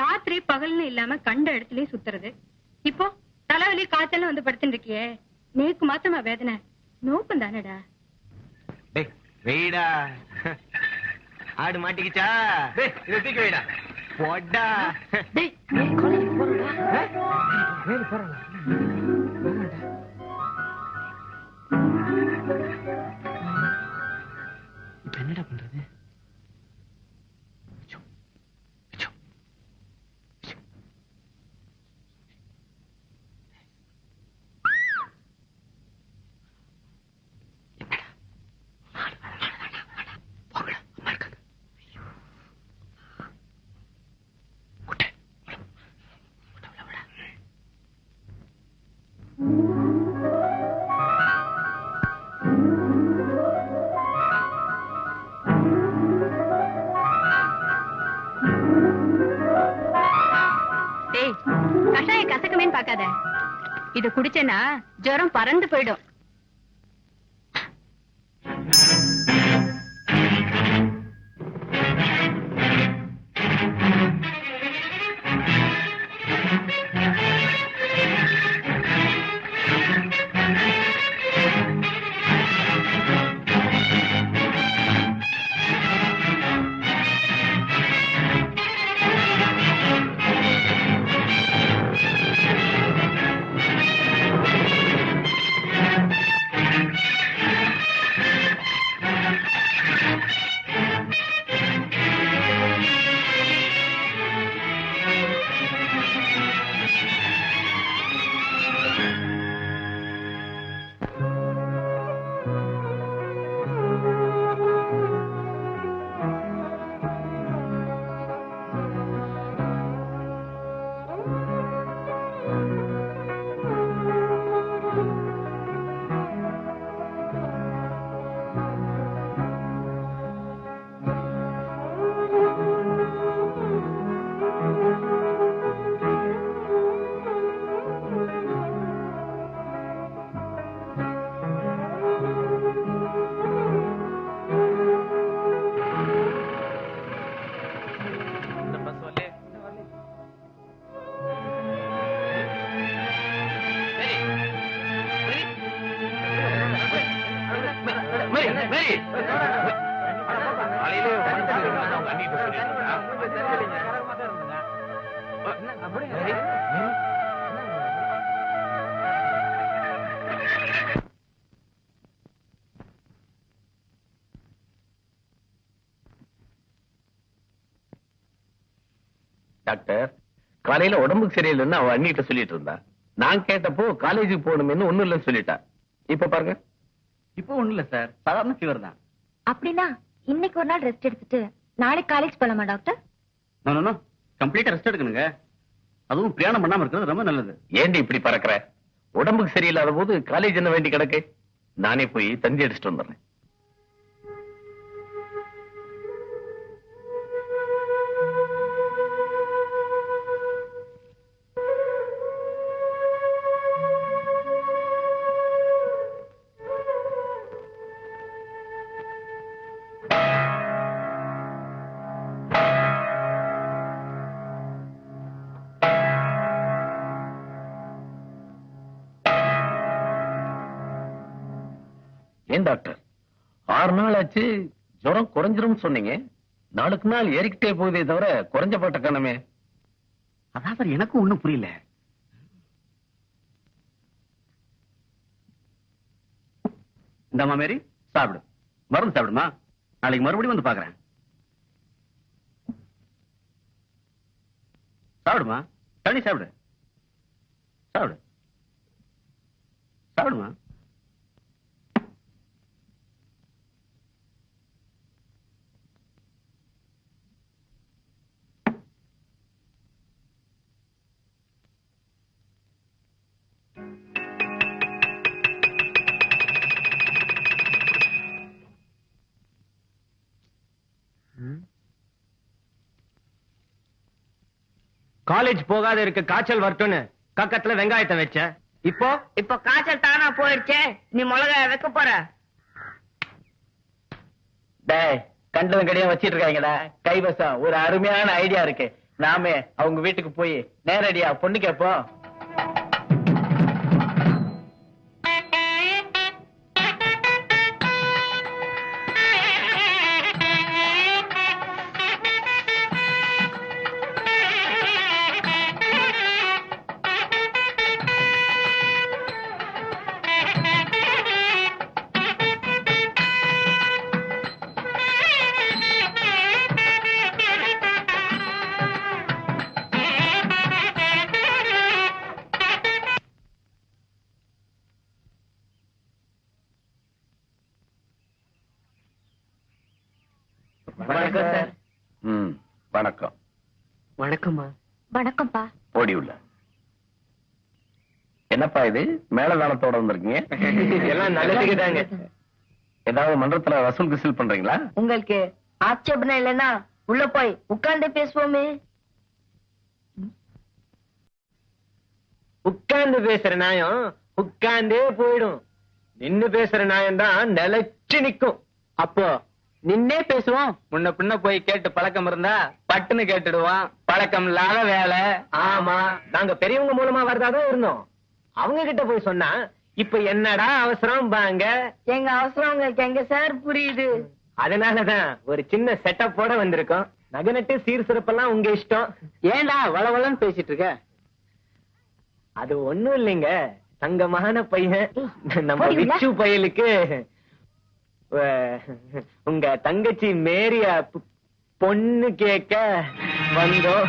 ராத்திரி பகல்னு இல்லாம கண்ட இடத்துலயும் சுத்துறது. இப்போ தலைவலி காய்ச்சல் வந்து படுத்துட்டு இருக்கியே நேக்கு மாத்தமா வேதனை. நோக்கம் தானடா. டேய் வெயிடா. ஆடு மாட்டிக்கிச்சா? டேய் இதை தூக்கி வைடா. போடா. போறானா. கஷாய கசக்குமேன்னு பாக்காத இது குடிச்சேன்னா ஜுரம் பறந்து போயிடும். சரி டாக்டர் காலையில உடம்புக்கு சரியில்லைன்னு அவன் அண்ணிட்ட சொல்லிட்டு இருந்தா. நான் கேட்டப்போ காலேஜுக்கு போகணும்னு ஒண்ணும் இல்லைன்னு சொல்லிட்டா. இப்ப பாருங்க. இப்போ ஒண்ணும் இல்ல சார் சாதாரண ஃபீவர் தான். அப்படின்னா இன்னைக்கு ஒரு நாள் ரெஸ்ட் எடுத்துட்டு நாளைக்கு காலேஜ் போலாமா டாக்டர் நோ நோ கம்ப்ளீட்டா ரெஸ்ட் எடுக்கணுங்க. அதுவும் பிரயாணம் பண்ணாம இருக்கிறது ரொம்ப நல்லது. ஏண்டி இப்படி பறக்குற? உடம்புக்கு சரியில்லாத போது காலேஜ் என்ன வேண்டி கிடக்கு? நானே போய் தந்தி அடிச்சுட்டு வந்துடுறேன். ஏன் டாக்டர்? ஆறு நாள் ஆச்சு ஜுரம் குறைஞ்சிரும் சொன்னீங்க. நாளுக்கு நாள் ஏறிக்கிட்டே போகுதே தவிர குறைஞ்ச பாட்ட கணமே அதான் சார் எனக்கும் ஒண்ணும் புரியல. இந்த மாமேரி சாப்பிடு. மருந்து சாப்பிடுமா? நாளைக்கு மறுபடியும் வந்து பாக்குறேன் சாப்பிடுமா? தண்ணி சாப்பிடு. சாப்பிடு. சாப்பிடுமா? காலேஜ் போகாத இருக்க காய்ச்சல் வரட்டும்னு கக்கத்துல வெங்காயத்தை வச்ச. இப்போ? இப்ப காய்ச்சல் தானா போயிடுச்சே நீ மிளகா வைக்க போற. டேய் கண்டதும் கடையும் வச்சிட்டு இருக்காங்கடா. கைவசம் ஒரு அருமையான ஐடியா இருக்கு. நாமே அவங்க வீட்டுக்கு போய் நேரடியா பொண்ணு கேப்போம். என்னப்பா இது? மேலதானத்தோட வந்திருக்கீங்க? எல்லாம் நல்லதுக்கு தாங்க ஏதாவது மன்றத்துல வசூல் கிசூல் பண்றீங்களா? உங்களுக்கு ஆட்சேபணம் இல்லைன்னா உள்ள போய் உட்கார்ந்து பேசுவோமே. உட்கார்ந்து பேசுற நாயம் உட்கார்ந்தே போயிடும். நின்னு பேசுற நாயம் தான் நிலைச்சு நிக்கும். அப்போ நின்னே பேசுவோம். முன்ன பின்ன போய் கேட்டு பழக்கம் இருந்தா பட்டுன்னு கேட்டுடுவான் பழக்கம் இல்லாத வேலை. ஆமா. நாங்க பெரியவங்க மூலமா வரதாதான் இருந்தோம். அவங்க கிட்ட போய் சொன்னா இப்ப என்னடா அவசரம் பாங்க? எங்க அவசரம் உங்களுக்கு எங்க சார் புரியுது? அதனாலதான் ஒரு சின்ன செட்டப்போட வந்திருக்கோம். நகனட்டு சீர் சிறப்பெல்லாம் உங்க இஷ்டம். ஏன்டா வளவளன்னு பேசிட்டு இருக்க? அது ஒண்ணும் இல்லைங்க. தங்கமான பையன். நம்ம. விச்சு பயலுக்கு உங்க தங்கச்சி மேரிய பொண்ணு கேட்க வந்தோம்.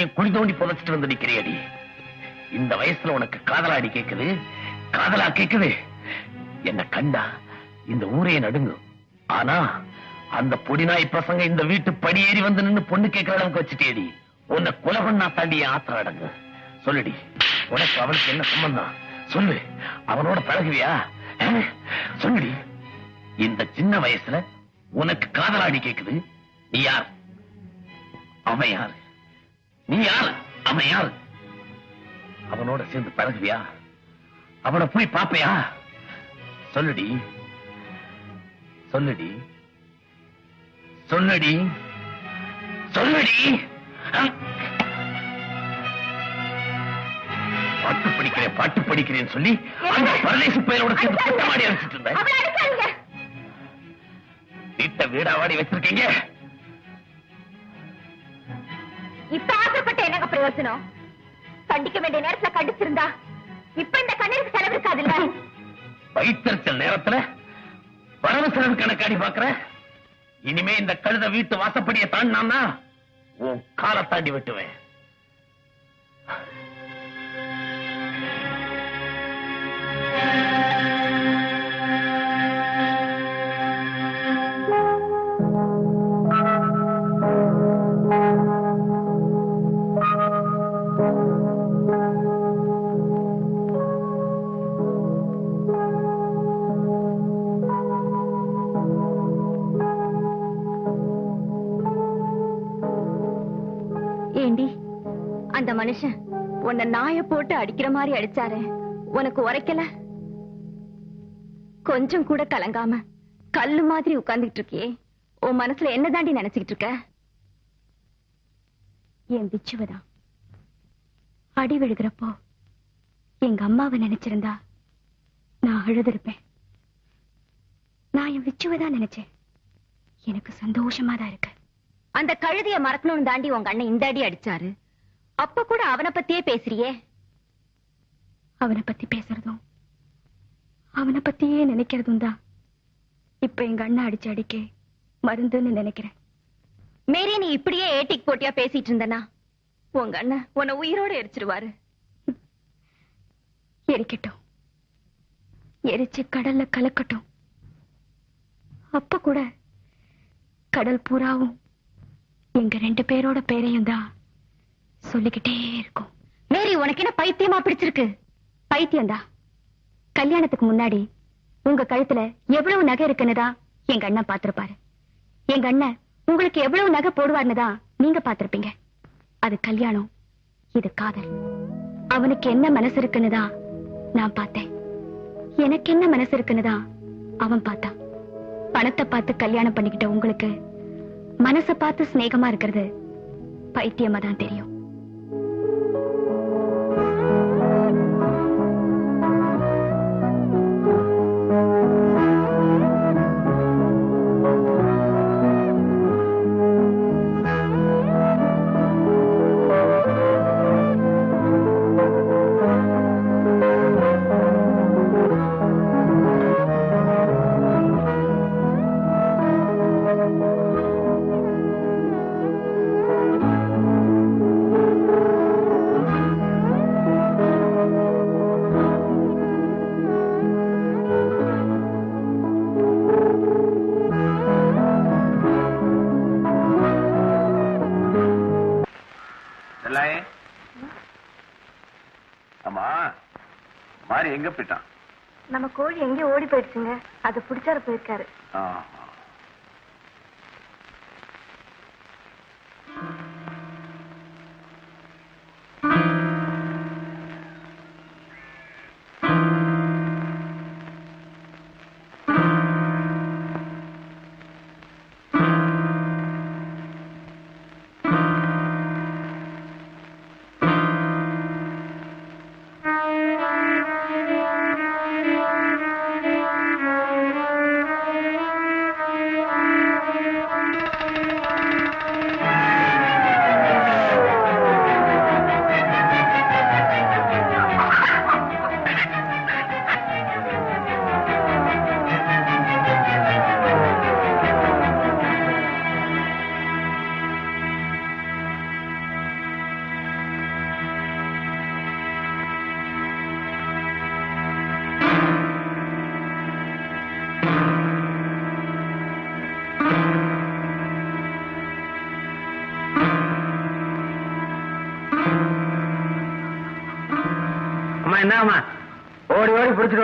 மரியாதை குழி தோண்டி புதைச்சிட்டு வந்து நிக்கிறியடி இந்த வயசுல உனக்கு காதலாடி கேக்குது? காதலா கேக்குது? என்ன கண்டா இந்த ஊரே நடுங்கும் ஆனா அந்த பொடிநாய் பசங்க இந்த வீட்டு படியேறி வந்து நின்னு பொண்ணு கேட்கிற அளவுக்கு வச்சுட்டேடி. உன்னை கொலை பண்ணா தாண்டி என் ஆத்திரம் அடங்கு சொல்லுடி உனக்கு அவனுக்கு என்ன சம்பந்தம்? சொல்லு அவனோட பழகுவியா? சொல்லுடி இந்த சின்ன வயசுல உனக்கு காதலாடி கேக்குது? நீ யார்? அவன் யாரு? நீ யார்? அவன் யாரு? அவனோட சேர்ந்து பழகுவியா? அவனை போய் பாப்பையா சொல்லுடி. சொல்லுடி. சொல்லுடி. சொல்லுடி. பாட்டு படிக்கிறேன் பாட்டு படிக்கிறேன்னு சொல்லி அந்த பரதேசி பயிரோட சேர்ந்து குட்டமாடி அடிச்சிட்டு இருந்தேன். வீட்டை வீடாவாடி வச்சிருக்கீங்க. இப்ப ஆசைப்பட்ட என்னங்க பிரயோஜனம் கண்டிக்க வேண்டிய நேரத்துல கண்டிச்சிருந்தா இப்ப இந்த கண்ணீருக்கு செலவு இருக்காதுல்ல? வயிற்றுச்சல் நேரத்துல வரவு செலவு கணக்காடி பாக்குற. இனிமே இந்த கழுத வீட்டு வாசப்படியை தாண்டினா உன் காலை தாண்டி விட்டுவேன். உன்னை நாய போட்டு அடிக்கிற மாதிரி அடிச்சாரு. உனக்கு உரைக்கல? கொஞ்சம் கூட கலங்காம கல்லு மாதிரி உட்கார்ந்துட்டு இருக்கியே. உன் மனசுல என்ன தாண்டி நினைச்சுக்கிட்டு இருக்க? என் பிச்சுவதான். அடி விழுகிறப்போ எங்க அம்மாவை நினைச்சிருந்தா நான் அழுதிருப்பேன். நான் என் விச்சுவதான் நினைச்சேன். எனக்கு சந்தோஷமா தான் இருக்கு. அந்த கழுதிய மறக்கணும்னு தாண்டி உங்க அண்ணன் இந்த அடி அடிச்சாரு. அப்ப கூட அவனை பத்தியே பேசுறியே? அவனை பத்தி பேசுறதும் அவனை பத்தியே நினைக்கிறதும் தான் இப்ப எங்க அண்ணா அடிச்சு அடிக்க மருந்துன்னு நினைக்கிறேன். மேரி நீ இப்படியே ஏட்டிக்கு போட்டியா பேசிட்டு இருந்தனா? உங்க அண்ணன் உன்னை உயிரோட எரிச்சிருவாரு. எரிக்கட்டும். எரிச்சு கடல்ல கலக்கட்டும். அப்ப கூட கடல் பூராவும் எங்க ரெண்டு பேரோட பேரையும் தான் சொல்லிக்கிட்டே இருக்கும். மேரி உனக்கு என்ன பைத்தியமா பிடிச்சிருக்கு? பைத்தியம் தான் கல்யாணத்துக்கு முன்னாடி உங்க கழுத்துல எவ்வளவு நகை இருக்குன்னுதான் எங்க அண்ணன் பாத்திருப்பாரு எங்க அண்ணன் உங்களுக்கு எவ்வளவு நகை போடுவார்னுதான் நீங்க பாத்திருப்பீங்க அது கல்யாணம் இது காதல். அவனுக்கு என்ன மனசு இருக்குன்னுதான் நான் பார்த்தேன். எனக்கு என்ன மனசு இருக்குன்னுதான் அவன் பார்த்தான். பணத்தை பார்த்து கல்யாணம் பண்ணிக்கிட்ட உங்களுக்கு மனச பார்த்து சிநேகமா இருக்கிறது பைத்தியமா தான் தெரியும். கோழி எங்கேயும் ஓடி போயிடுச்சுங்க. அதை பிடிச்சார போயிருக்காரு.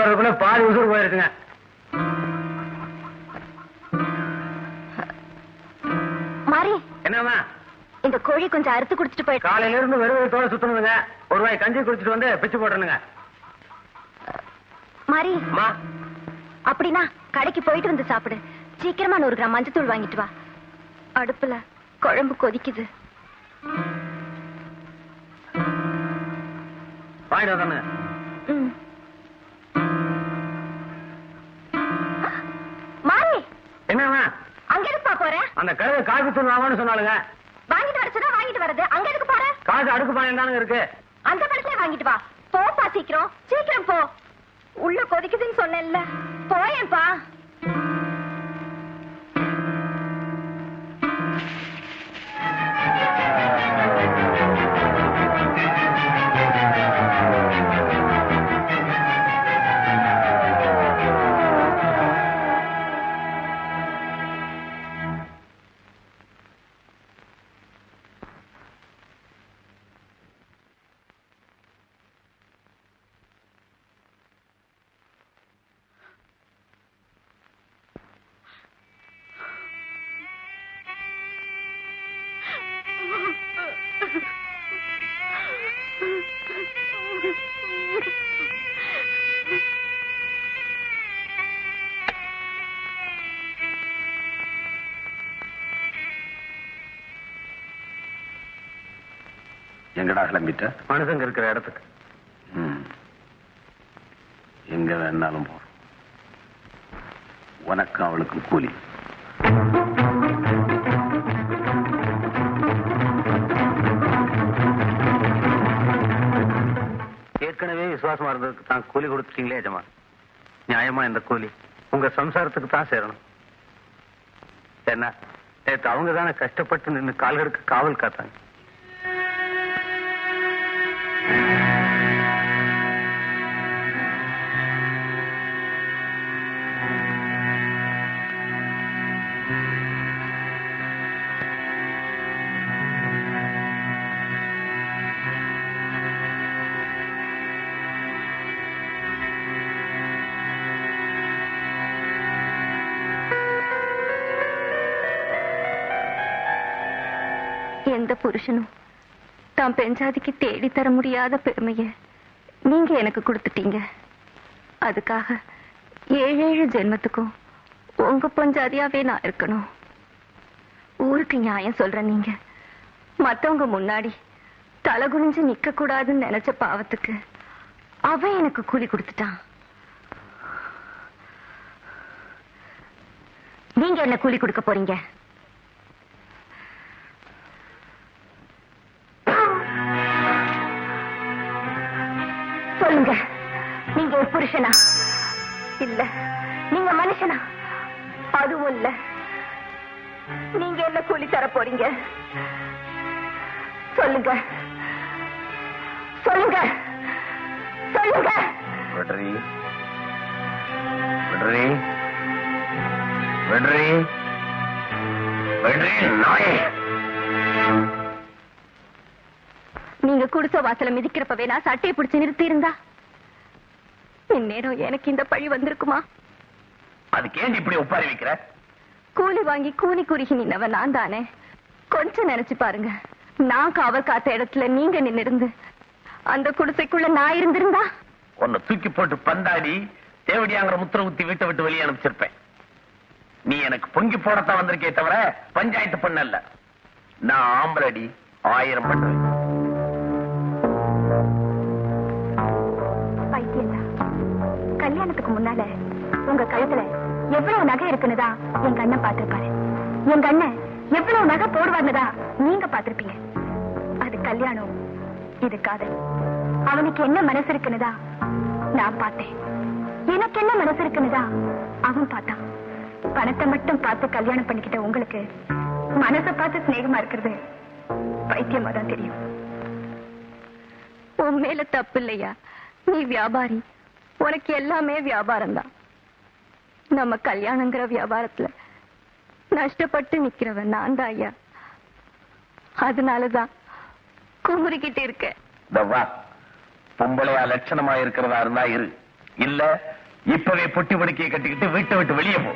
வர்றதுக்குள்ள பாதி உசுறு போயிருக்குங்க மாறி என்னம்மா? இந்த கோழி கொஞ்சம் அறுத்து குடிச்சிட்டு போயிட்டு காலையில இருந்து வெறும் வயித்தோட சுத்தணுங்க. ஒரு வாய் கஞ்சி குடிச்சிட்டு வந்து பிச்சு போட்டணுங்க மாறி அப்படின்னா கடைக்கு போயிட்டு வந்து சாப்பிடு. சீக்கிரமா நூறு கிராம் மஞ்சத்தூள் வாங்கிட்டு வா. அடுப்புல குழம்பு கொதிக்குது. வாங்கிட்டு வந்தானுங்க ம். என்னம்மா? அங்க எதுக்குப்பா போற? அந்த கழுதை காபி தூள் வாங்கன்னு சொன்னாலுங்க வாங்கிட்டு வர சொன்னா வாங்கிட்டு வர்றது. அங்க எதுக்கு போற? காசு அடுக்கு பாயம் தானுங்க இருக்கு. அந்த படத்துல வாங்கிட்டு வா. போப்பா சீக்கிரம். சீக்கிரம் போ. உள்ள கொதிக்குதுன்னு சொன்னேன்ல. போயேன்பா. எங்கடா கிளம்பிட்ட? மனுஷங்க இருக்கிற இடத்துக்கு. எங்க வேணாலும் போ. உனக்கும் அவளுக்கும் கூலி. ஏற்கனவே விசுவாசமா இருந்ததுக்கு தான் கூலி கொடுத்துட்டீங்களே எஜமா நியாயமா இந்த கூலி? உங்க சம்சாரத்துக்கு தான் சேரணும். என்ன? நேத்து அவங்க தானே கஷ்டப்பட்டு நின்று கால்களுக்கு காவல் காத்தாங்க. എന്താ പുരുഷനും? தான் பெஞ்சாதிக்கு தேடி தர முடியாத பெருமையை நீங்க எனக்கு கொடுத்துட்டீங்க. அதுக்காக ஏழேழு ஜென்மத்துக்கும் உங்க பொஞ்சாதியாவே நான் இருக்கணும். ஊருக்கு நியாயம் சொல்ற நீங்க. மத்தவங்க முன்னாடி தலை குனிஞ்சு நிக்க கூடாதுன்னு நினைச்ச பாவத்துக்கு அவன் எனக்கு கூலி கொடுத்துட்டான். நீங்க என்ன கூலி கொடுக்க போறீங்க? புருஷனா? இல்ல நீங்க மனுஷனா? அதுவும் இல்ல. நீங்க என்ன கூலி தர போறீங்க? சொல்லுங்க. சொல்லுங்க. சொல்லுங்க. நாயே. நீங்க குடிச வாசல மிதிக்கிறப்பவே நான் சட்டையை பிடிச்சு நிறுத்தி இருந்தா இந்நேரம் எனக்கு இந்த பழி வந்திருக்குமா? அதுக்கு ஏன் இப்படி ஒப்பாரி வைக்கிற? கூலி வாங்கி கூனி குறுகி நின்னவன் நான் தானே? கொஞ்சம் நினைச்சு பாருங்க. நான் காவல் காத்த இடத்துல நீங்க நின்னிருந்து அந்த குடிசைக்குள்ள நான் இருந்திருந்தா? உன்னை தூக்கி போட்டு பந்தாடி தேவடியாங்கிற முத்திர ஊத்தி வீட்டை விட்டு வெளியே அனுப்பிச்சிருப்பேன். நீ எனக்கு பொங்கி போடத்தான் வந்திருக்கே தவிர பஞ்சாயத்து பண்ணல. நான் ஆம்பளடி ஆயிரம் பண்றேன் கல்யாணத்துக்கு முன்னால உங்க கழுத்துல எவ்வளவு நகை இருக்குன்னுதா எங்க அண்ணன் பாத்திருப்பாரு எங்க அண்ணன் எவ்வளவு நகை போடுவாருன்னுதா நீங்க பாத்திருப்பீங்க அது கல்யாணம் இது காதல். அவனுக்கு என்ன மனசு இருக்குன்னுதா நான் பார்த்தேன். எனக்கு என்ன மனசு இருக்குன்னுதா அவன் பார்த்தான். பணத்தை மட்டும் பார்த்து கல்யாணம் பண்ணிக்கிட்ட உங்களுக்கு மனசை பார்த்து சிநேகமா இருக்கிறது பைத்தியமா தான் தெரியும். உன் மேல தப்பு இல்லையா? நீ வியாபாரி. உனக்கு எல்லாமே வியாபாரம் தான் நம்ம கல்யாணங்கிற வியாபாரத்துல நஷ்டப்பட்டு நிக்கிறவன் நான் தான் ஐயா. அதனாலதான் குமுறிக்கிட்டு இருக்கேன். இந்த அலட்சணமா பொம்பளையா லட்சணமா இருக்கிறதா இருந்தா இரு. இல்ல இப்பவே பொட்டி படுக்கையை கட்டிக்கிட்டு வீட்டை விட்டு வெளியே போ.